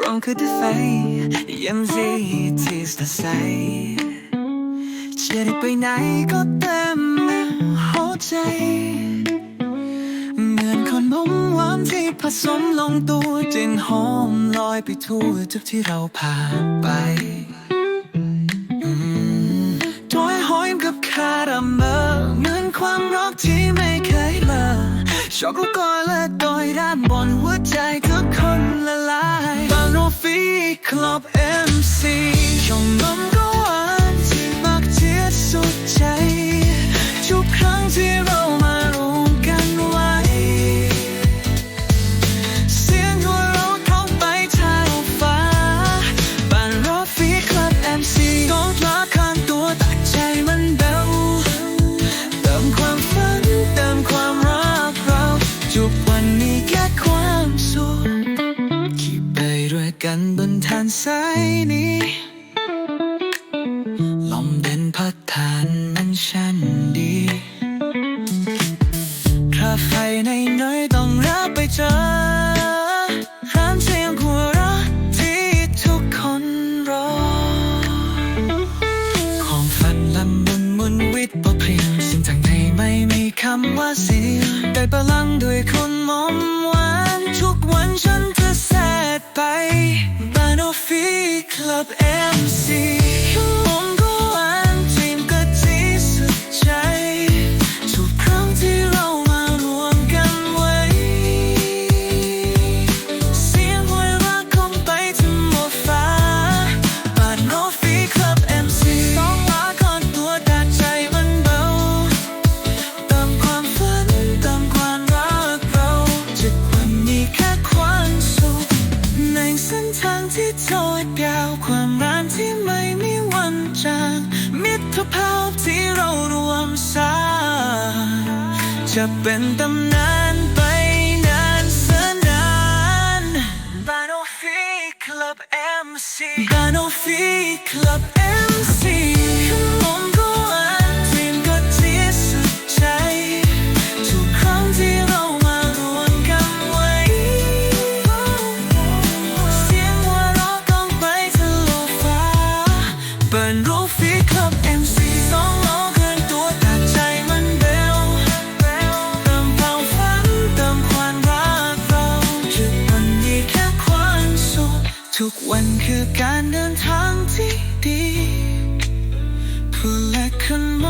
ronker the fade ยังซีที่สดใสจะได้ไปไหนก็เต็มหัวใจ เหมือนขนมหวานที่ผสมลงตัวกลิ่นหอมลอยไปทั่วทุกที่เราผ่านไปอืมโดยหอยกับคาราเมลเหมือนความรักที่ไม่เคยเลิกช็อกโกแล ฟีคลับ ทางสายนี้ ลมเด่นพัดผ่านมันช่างดีคาเฟ่ในน้อยต้องรับไปเจอร้านเสียงหัวเราะที่ทุกคนรอความฝันลำบุญมุนวิตบ่เพลียงสิ่งทางในไม่มีคำว่าเสียได้พลังด้วยคนมอม ฟีค จะเป็นตำนานไปนานแสนนานบานอฟีคลับเอ็มซีบานอฟีคลับเอ็มซีผมก็อ่านทีมก็ดีสุดใจทุกครั้งที่เรามาวมกันไว้เสียงหัวเราะก้องไป ทุกวันคือการเดินทางที่ดีผู้และคนม